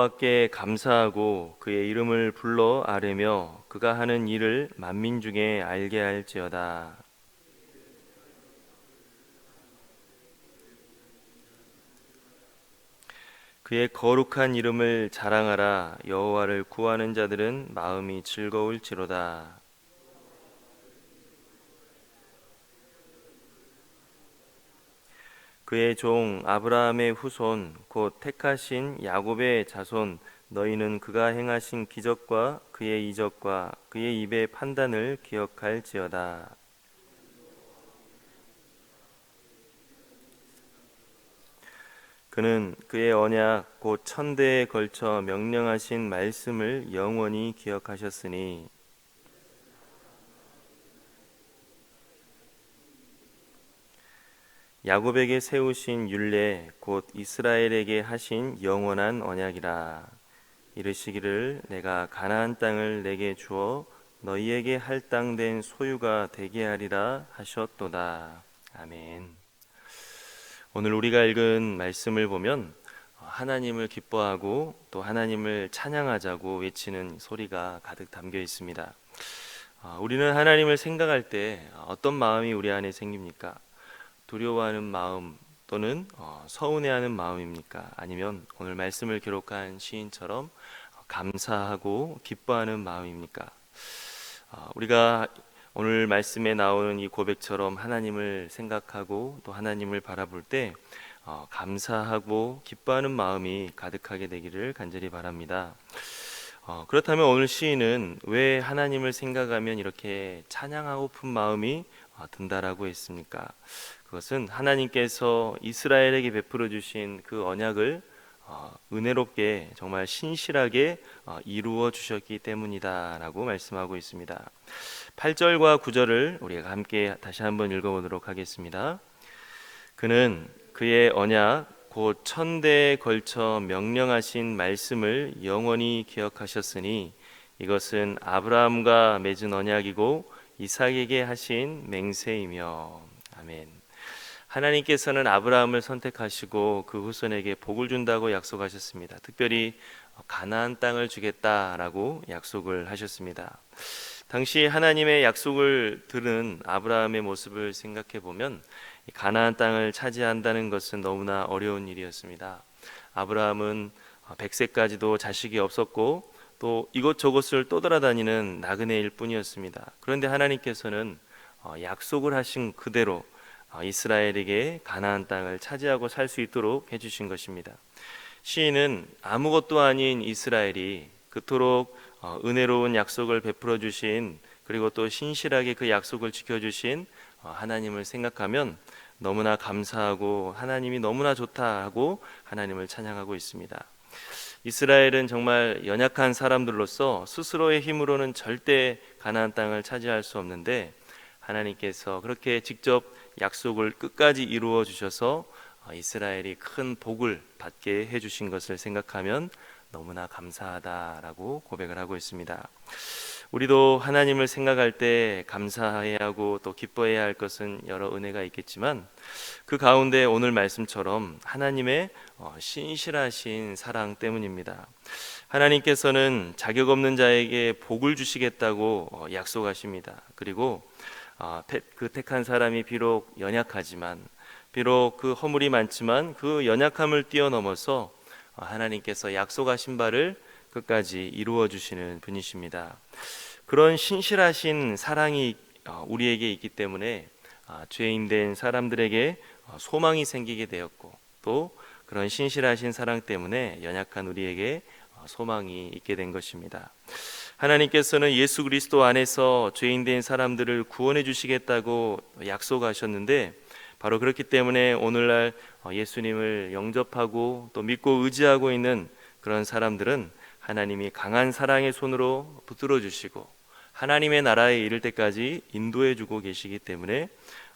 여호와께 감사하고 그의 이름을 불러 아뢰며 그가 하는 일을 만민 중에 알게 할지어다. 그의 거룩한 이름을 자랑하라 여호와를 구하는 자들은 마음이 즐거울지로다. 그의 종 아브라함의 후손 곧 택하신 야곱의 자손 너희는 그가 행하신 기적과 그의 이적과 그의 입의 판단을 기억할지어다. 그는 그의 언약 곧 천대에 걸쳐 명령하신 말씀을 영원히 기억하셨으니 야곱에게 세우신 율례 곧 이스라엘에게 하신 영원한 언약이라 이르시기를 내가 가나안 땅을 내게 주어 너희에게 할당된 소유가 되게 하리라 하셨도다 아멘. 오늘 우리가 읽은 말씀을 보면 하나님을 기뻐하고 또 하나님을 찬양하자고 외치는 소리가 가득 담겨 있습니다. 아, 우리는 하나님을 생각할 때 어떤 마음이 우리 안에 생깁니까? 두려워하는 마음 또는 어, 서운해하는 마음입니까? 아니면 오늘 말씀을 기록한 시인처럼 감사하고 기뻐하는 마음입니까? 어, 우리가 오늘 말씀에 나오는 이 고백처럼 하나님을 생각하고 또 하나님을 바라볼 때 어, 감사하고 기뻐하는 마음이 가득하게 되기를 간절히 바랍니다. 어, 그렇다면 오늘 시인은 왜 하나님을 생각하면 이렇게 찬양하고픈 마음이 어, 든다라고 했습니까? 그것은 하나님께서 이스라엘에게 베풀어 주신 그 언약을 어, 은혜롭게 정말 신실하게 어, 이루어 주셨기 때문이다라고 말씀하고 있습니다. 8절과 9절을 우리가 함께 다시 한번 읽어보도록 하겠습니다. 그는 그의 언약 곧 천대에 걸쳐 명령하신 말씀을 영원히 기억하셨으니 이것은 아브라함과 맺은 언약이고 이삭에게 하신 맹세이며 아멘. 하나님께서는 아브라함을 선택하시고 그 후손에게 복을 준다고 약속하셨습니다. 특별히 가나안 땅을 주겠다라고 약속을 하셨습니다. 당시 하나님의 약속을 들은 아브라함의 모습을 생각해 보면 가나안 땅을 차지한다는 것은 너무나 어려운 일이었습니다. 아브라함은 100세까지도 자식이 없었고 또 이곳저곳을 떠돌아다니는 나그네일 뿐이었습니다. 그런데 하나님께서는 약속을 하신 그대로 어, 이스라엘에게 가나안 땅을 차지하고 살 수 있도록 해주신 것입니다. 시인은 아무것도 아닌 이스라엘이 그토록 어, 은혜로운 약속을 베풀어 주신 그리고 또 신실하게 그 약속을 지켜주신 어, 하나님을 생각하면 너무나 감사하고 하나님이 너무나 좋다 하고 하나님을 찬양하고 있습니다. 이스라엘은 정말 연약한 사람들로서 스스로의 힘으로는 절대 가나안 땅을 차지할 수 없는데 하나님께서 그렇게 직접 약속을 끝까지 이루어 주셔서 어, 이스라엘이 큰 복을 받게 해 주신 것을 생각하면 너무나 감사하다라고 고백을 하고 있습니다. 우리도 하나님을 생각할 때 감사해야 하고 또 기뻐해야 할 것은 여러 은혜가 있겠지만 그 가운데 오늘 말씀처럼 하나님의 어, 신실하신 사랑 때문입니다. 하나님께서는 자격 없는 자에게 복을 주시겠다고 어, 약속하십니다. 그리고 아, 그 택한 사람이 비록 연약하지만 비록 그 허물이 많지만 그 연약함을 뛰어넘어서 아, 하나님께서 약속하신 바를 끝까지 이루어 주시는 분이십니다. 그런 신실하신 사랑이 어, 우리에게 있기 때문에 아, 죄인 된 사람들에게 어, 소망이 생기게 되었고 또 그런 신실하신 사랑 때문에 연약한 우리에게 어, 소망이 있게 된 것입니다. 하나님께서는 예수 그리스도 안에서 죄인 된 사람들을 구원해 주시겠다고 약속하셨는데 바로 그렇기 때문에 오늘날 예수님을 영접하고 또 믿고 의지하고 있는 그런 사람들은 하나님이 강한 사랑의 손으로 붙들어 주시고 하나님의 나라에 이를 때까지 인도해 주고 계시기 때문에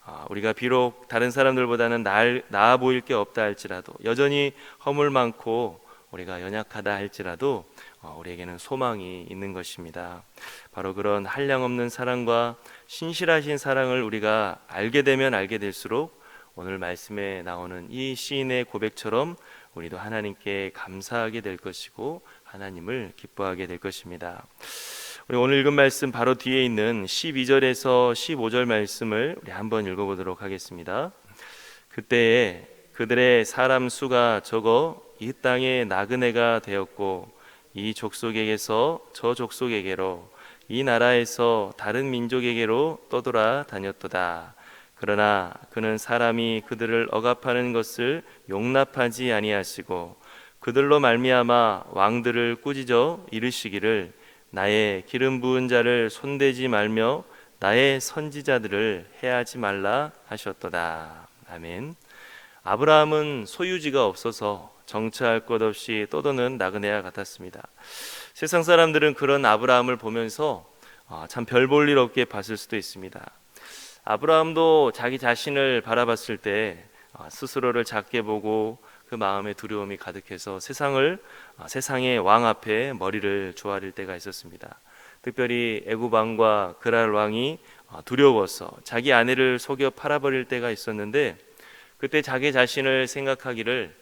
아, 우리가 비록 다른 사람들보다는 나아 보일 게 없다 할지라도 여전히 허물 많고 우리가 연약하다 할지라도 어, 우리에게는 소망이 있는 것입니다. 바로 그런 한량없는 사랑과 신실하신 사랑을 우리가 알게 되면 알게 될수록 오늘 말씀에 나오는 이 시인의 고백처럼 우리도 하나님께 감사하게 될 것이고 하나님을 기뻐하게 될 것입니다. 우리 오늘 읽은 말씀 바로 뒤에 있는 12절에서 15절 말씀을 우리 한번 읽어보도록 하겠습니다. 그때에 그들의 사람 수가 적어 이 땅에 나그네가 되었고 이 족속에게서 저 족속에게로 이 나라에서 다른 민족에게로 떠돌아 다녔도다. 그러나 그는 사람이 그들을 억압하는 것을 용납하지 아니하시고 그들로 말미암아 왕들을 꾸짖어 이르시기를 나의 기름 부은 자를 손대지 말며 나의 선지자들을 해하지 말라 하셨도다. 아멘. 아브라함은 소유지가 없어서 정처할 것 없이 떠도는 나그네와 같았습니다. 세상 사람들은 그런 아브라함을 보면서 아, 참별 볼 일 없게 봤을 수도 있습니다. 아브라함도 자기 자신을 바라봤을 때 아, 스스로를 작게 보고 그 마음에 두려움이 가득해서 세상을 아, 세상의 왕 앞에 머리를 조아릴 때가 있었습니다. 특별히 애굽 왕과 그랄 왕이 두려워서 자기 아내를 속여 팔아버릴 때가 있었는데 그때 자기 자신을 생각하기를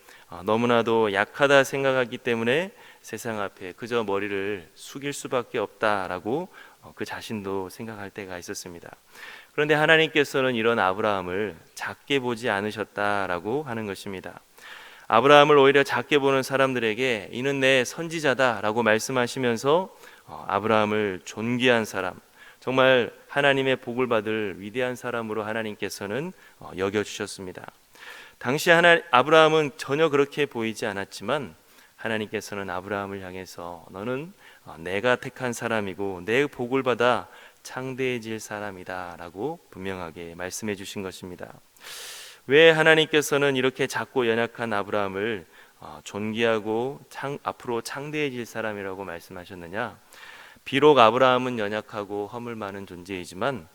너무나도 약하다 생각하기 때문에 세상 앞에 그저 머리를 숙일 수밖에 없다라고 어, 그 자신도 생각할 때가 있었습니다. 그런데 하나님께서는 이런 아브라함을 작게 보지 않으셨다라고 하는 것입니다. 아브라함을 오히려 작게 보는 사람들에게 이는 내 선지자다라고 말씀하시면서 어, 아브라함을 존귀한 사람, 정말 하나님의 복을 받을 위대한 사람으로 하나님께서는 어, 여겨 주셨습니다. 당시 하나 아브라함은 전혀 그렇게 보이지 않았지만 하나님께서는 아브라함을 향해서 너는 어, 내가 택한 사람이고 내 복을 받아 창대해질 사람이다라고 분명하게 말씀해 주신 것입니다. 왜 하나님께서는 이렇게 작고 연약한 아브라함을 어, 존귀하고 창, 앞으로 창대해질 사람이라고 말씀하셨느냐? 비록 아브라함은 연약하고 허물 많은 존재이지만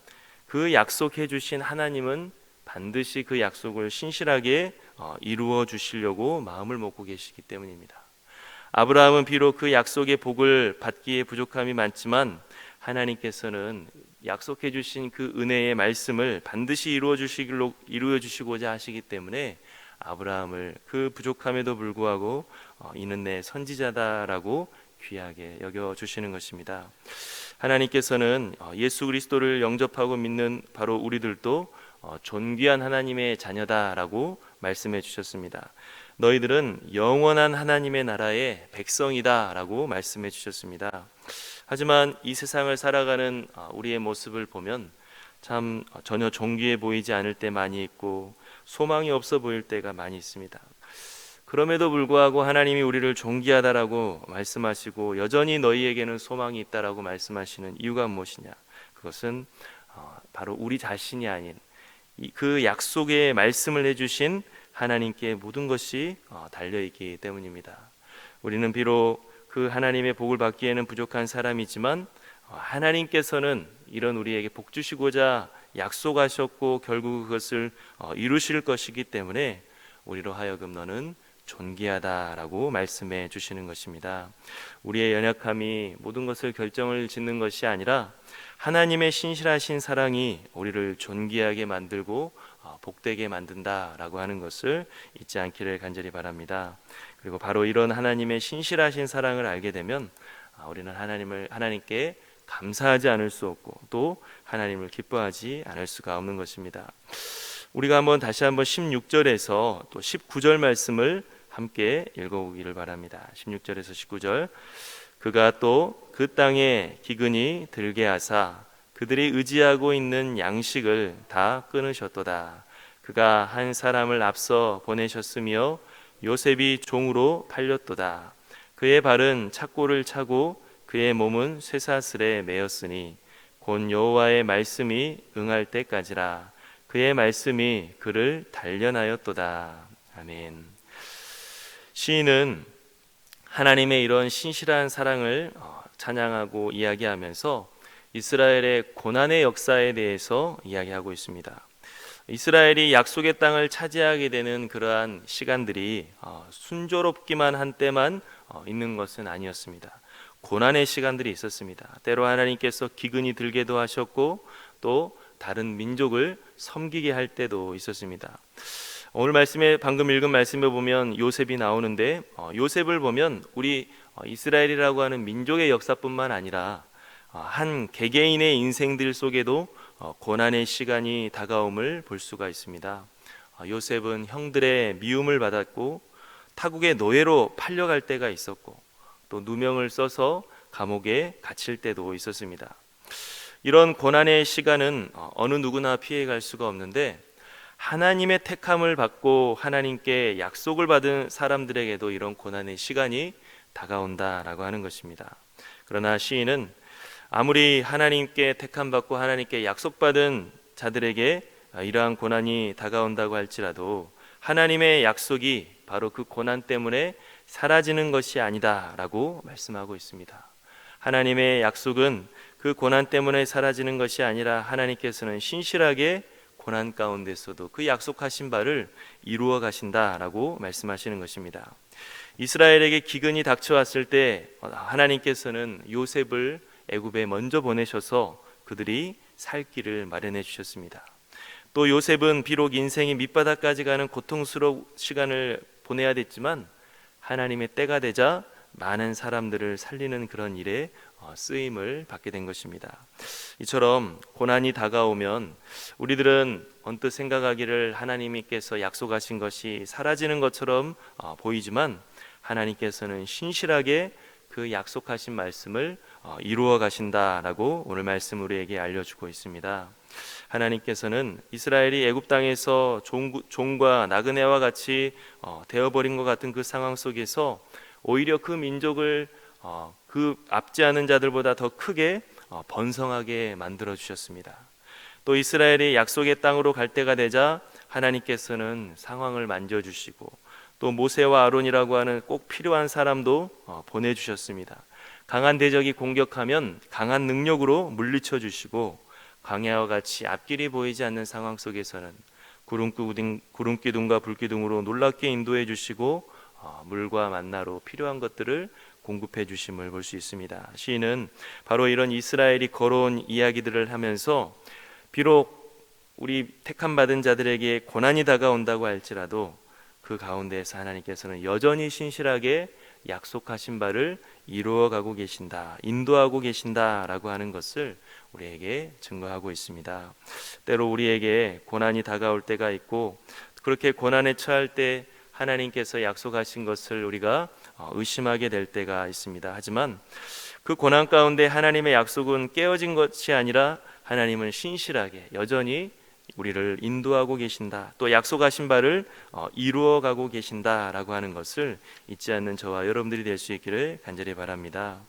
그 약속해 주신 하나님은 반드시 그 약속을 신실하게 어, 이루어 주시려고 마음을 먹고 계시기 때문입니다. 아브라함은 비록 그 약속의 복을 받기에 부족함이 많지만 하나님께서는 약속해 주신 그 은혜의 말씀을 반드시 이루어 주시기로 이루어 주시고자 하시기 때문에 아브라함을 그 부족함에도 불구하고 어, 이는 내 선지자다라고 귀하게 여겨 주시는 것입니다. 하나님께서는 어, 예수 그리스도를 영접하고 믿는 바로 우리들도 어, 존귀한 하나님의 자녀다라고 말씀해 주셨습니다. 너희들은 영원한 하나님의 나라의 백성이다라고 말씀해 주셨습니다. 하지만 이 세상을 살아가는 아, 우리의 모습을 보면 참 전혀 존귀해 보이지 않을 때 많이 있고 소망이 없어 보일 때가 많이 있습니다. 그럼에도 불구하고 하나님이 우리를 존귀하다라고 말씀하시고 여전히 너희에게는 소망이 있다라고 말씀하시는 이유가 무엇이냐? 그것은 어, 바로 우리 자신이 아닌 그 약속의 말씀을 해주신 하나님께 모든 것이 어, 달려 있기 때문입니다. 우리는 비록 그 하나님의 복을 받기에는 부족한 사람이지만 어, 하나님께서는 이런 우리에게 복 주시고자 약속하셨고 결국 그것을 어, 이루실 것이기 때문에 우리로 하여금 너는 존귀하다라고 말씀해 주시는 것입니다. 우리의 연약함이 모든 것을 결정을 짓는 것이 아니라 하나님의 신실하신 사랑이 우리를 존귀하게 만들고 어, 복되게 만든다라고 하는 것을 잊지 않기를 간절히 바랍니다. 그리고 바로 이런 하나님의 신실하신 사랑을 알게 되면 아, 우리는 하나님을 하나님께 감사하지 않을 수 없고 또 하나님을 기뻐하지 않을 수가 없는 것입니다. 우리가 한번 다시 한번 16절에서 또 19절 말씀을 함께 읽어보기를 바랍니다. 16절에서 19절 그가 또 그 땅에 기근이 들게 하사 그들이 의지하고 있는 양식을 다 끊으셨도다. 그가 한 사람을 앞서 보내셨으며 요셉이 종으로 팔렸도다. 그의 발은 착고를 차고 그의 몸은 쇠사슬에 매였으니 곧 여호와의 말씀이 응할 때까지라. 그의 말씀이 그를 단련하였도다. 아멘. 시인은 하나님의 이런 신실한 사랑을 어, 찬양하고 이야기하면서 이스라엘의 고난의 역사에 대해서 이야기하고 있습니다. 이스라엘이 약속의 땅을 차지하게 되는 그러한 시간들이 어, 순조롭기만 한 때만 어, 있는 것은 아니었습니다. 고난의 시간들이 있었습니다. 때로 하나님께서 기근이 들게도 하셨고 또 다른 민족을 섬기게 할 때도 있었습니다. 오늘 말씀에 방금 읽은 말씀에 보면 요셉이 나오는데 어, 요셉을 보면 우리 어, 이스라엘이라고 하는 민족의 역사뿐만 아니라 어, 한 개개인의 인생들 속에도 어, 고난의 시간이 다가옴을 볼 수가 있습니다. 어, 요셉은 형들의 미움을 받았고 타국의 노예로 팔려갈 때가 있었고 또 누명을 써서 감옥에 갇힐 때도 있었습니다. 이런 고난의 시간은 어, 어느 누구나 피해갈 수가 없는데 하나님의 택함을 받고 하나님께 약속을 받은 사람들에게도 이런 고난의 시간이 다가온다라고 하는 것입니다. 그러나 시인은 아무리 하나님께 택함 받고 하나님께 약속받은 자들에게 이러한 고난이 다가온다고 할지라도 하나님의 약속이 바로 그 고난 때문에 사라지는 것이 아니다라고 말씀하고 있습니다. 하나님의 약속은 그 고난 때문에 사라지는 것이 아니라 하나님께서는 신실하게 고난 가운데서도 그 약속하신 바를 이루어 가신다라고 말씀하시는 것입니다. 이스라엘에게 기근이 닥쳐왔을 때 하나님께서는 요셉을 애굽에 먼저 보내셔서 그들이 살 길을 마련해 주셨습니다. 또 요셉은 비록 인생이 밑바닥까지 가는 고통스러운 시간을 보내야 됐지만 하나님의 때가 되자 많은 사람들을 살리는 그런 일에 어, 쓰임을 받게 된 것입니다. 이처럼 고난이 다가오면 우리들은 언뜻 생각하기를 하나님께서 약속하신 것이 사라지는 것처럼 어, 보이지만 하나님께서는 신실하게 그 약속하신 말씀을 어, 이루어 가신다라고 오늘 말씀 우리에게 알려주고 있습니다. 하나님께서는 이스라엘이 애굽 땅에서 종과 나그네와 같이 어, 되어버린 것 같은 그 상황 속에서 오히려 그 민족을 어, 그 압제하는 자들보다 더 크게 어, 번성하게 만들어 주셨습니다. 또 이스라엘이 약속의 땅으로 갈 때가 되자 하나님께서는 상황을 만져 주시고 또 모세와 아론이라고 하는 꼭 필요한 사람도 어, 보내 주셨습니다. 강한 대적이 공격하면 강한 능력으로 물리쳐 주시고 광야와 같이 앞길이 보이지 않는 상황 속에서는 구름기둥, 구름기둥과 불기둥으로 놀랍게 인도해 주시고 어, 물과 만나로 필요한 것들을 공급해 주심을 볼 수 있습니다. 시인은 바로 이런 이스라엘이 걸어온 이야기들을 하면서 비록 우리 택함 받은 자들에게 고난이 다가온다고 할지라도 그 가운데에서 하나님께서는 여전히 신실하게 약속하신 바를 이루어 가고 계신다, 인도하고 계신다라고 하는 것을 우리에게 증거하고 있습니다. 때로 우리에게 고난이 다가올 때가 있고 그렇게 고난에 처할 때 하나님께서 약속하신 것을 우리가 어, 의심하게 될 때가 있습니다. 하지만 그 고난 가운데 하나님의 약속은 깨어진 것이 아니라 하나님은 신실하게 여전히 우리를 인도하고 계신다. 또 약속하신 바를 어, 이루어 가고 계신다라고 하는 것을 잊지 않는 저와 여러분들이 될 수 있기를 간절히 바랍니다.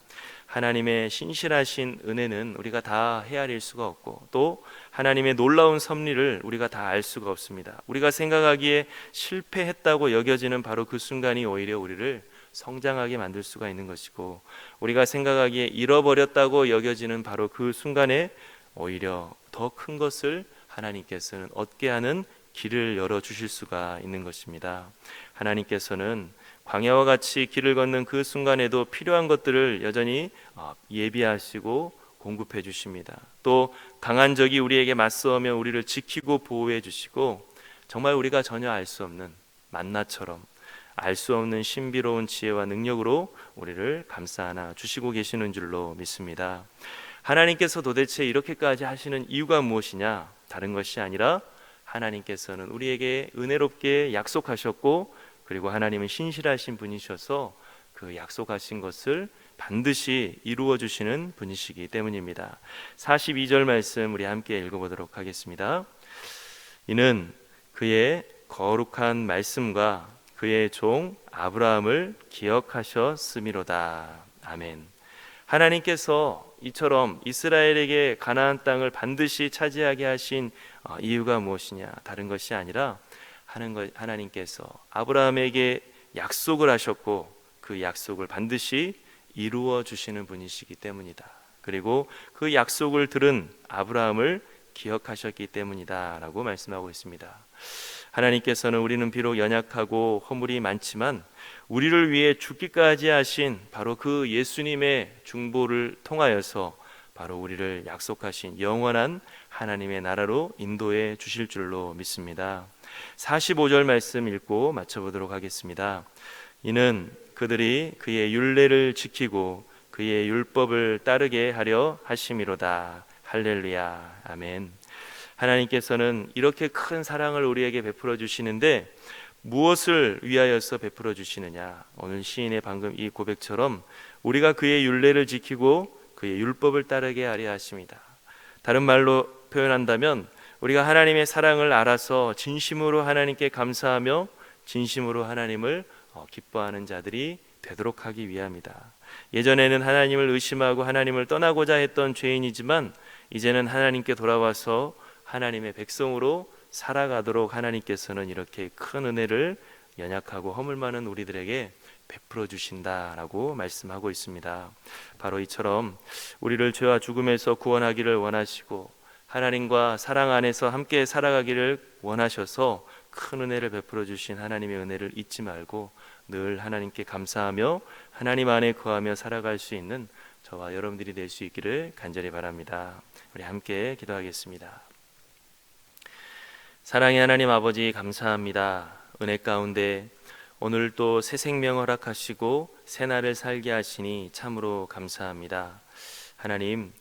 하나님의 신실하신 은혜는 우리가 다 헤아릴 수가 없고 또 하나님의 놀라운 섭리를 우리가 다 알 수가 없습니다. 우리가 생각하기에 실패했다고 여겨지는 바로 그 순간이 오히려 우리를 성장하게 만들 수가 있는 것이고 우리가 생각하기에 잃어버렸다고 여겨지는 바로 그 순간에 오히려 더 큰 것을 하나님께서는 얻게 하는 길을 열어 주실 수가 있는 것입니다. 하나님께서는 광야와 같이 길을 걷는 그 순간에도 필요한 것들을 여전히 어, 예비하시고 공급해 주십니다. 또 강한 적이 우리에게 맞서면 우리를 지키고 보호해 주시고 정말 우리가 전혀 알 수 없는 만나처럼 알 수 없는 신비로운 지혜와 능력으로 우리를 감싸 안아 주시고 계시는 줄로 믿습니다. 하나님께서 도대체 이렇게까지 하시는 이유가 무엇이냐? 다른 것이 아니라 하나님께서는 우리에게 은혜롭게 약속하셨고 그리고 하나님은 신실하신 분이셔서 그 약속하신 것을 반드시 이루어 주시는 분이시기 때문입니다. 42절 말씀 우리 함께 읽어 보도록 하겠습니다. 이는 그의 거룩한 말씀과 그의 종 아브라함을 기억하셨음이로다. 아멘. 하나님께서 이처럼 이스라엘에게 가나안 땅을 반드시 차지하게 하신 어, 이유가 무엇이냐? 다른 것이 아니라 하는 것 하나님께서 아브라함에게 약속을 하셨고 그 약속을 반드시 이루어 주시는 분이시기 때문이다. 그리고 그 약속을 들은 아브라함을 기억하셨기 때문이다라고 말씀하고 있습니다. 하나님께서는 우리는 비록 연약하고 허물이 많지만 우리를 위해 죽기까지 하신 바로 그 예수님의 중보를 통하여서 바로 우리를 약속하신 영원한 하나님의 나라로 인도해 주실 줄로 믿습니다. 45절 말씀 읽고 마쳐보도록 하겠습니다. 이는 그들이 그의 율례를 지키고 그의 율법을 따르게 하려 하심이로다. 할렐루야. 아멘. 하나님께서는 이렇게 큰 사랑을 우리에게 베풀어 주시는데 무엇을 위하여서 베풀어 주시느냐? 오늘 시인의 방금 이 고백처럼 우리가 그의 율례를 지키고 그의 율법을 따르게 하려 하십니다. 다른 말로 표현한다면 우리가 하나님의 사랑을 알아서 진심으로 하나님께 감사하며 진심으로 하나님을 어, 기뻐하는 자들이 되도록 하기 위함이다. 예전에는 하나님을 의심하고 하나님을 떠나고자 했던 죄인이지만 이제는 하나님께 돌아와서 하나님의 백성으로 살아가도록 하나님께서는 이렇게 큰 은혜를 연약하고 허물 많은 우리들에게 베풀어 주신다라고 말씀하고 있습니다. 바로 이처럼 우리를 죄와 죽음에서 구원하기를 원하시고 하나님과 사랑 안에서 함께 살아가기를 원하셔서 큰 은혜를 베풀어 주신 하나님의 은혜를 잊지 말고 늘 하나님께 감사하며 하나님 안에 거하며 살아갈 수 있는 저와 여러분들이 될 수 있기를 간절히 바랍니다. 우리 함께 기도하겠습니다. 사랑의 하나님 아버지 감사합니다. 은혜 가운데 오늘 또 새 생명 허락하시고 새 날을 살게 하시니 참으로 감사합니다. 하나님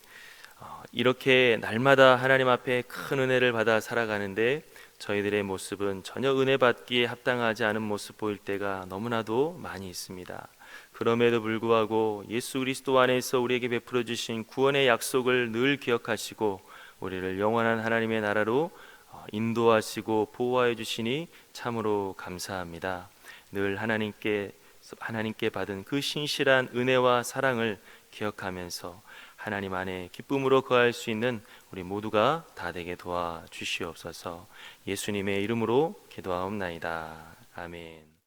어, 이렇게 날마다 하나님 앞에 큰 은혜를 받아 살아가는데 저희들의 모습은 전혀 은혜 받기에 합당하지 않은 모습 보일 때가 너무나도 많이 있습니다. 그럼에도 불구하고 예수 그리스도 안에서 우리에게 베풀어 주신 구원의 약속을 늘 기억하시고 우리를 영원한 하나님의 나라로 어, 인도하시고 보호하여 주시니 참으로 감사합니다. 늘 하나님께 하나님께 받은 그 신실한 은혜와 사랑을 기억하면서 하나님 안에 기쁨으로 거할 수 있는 우리 모두가 다 되게 도와 주시옵소서. 예수님의 이름으로 기도하옵나이다. 아멘.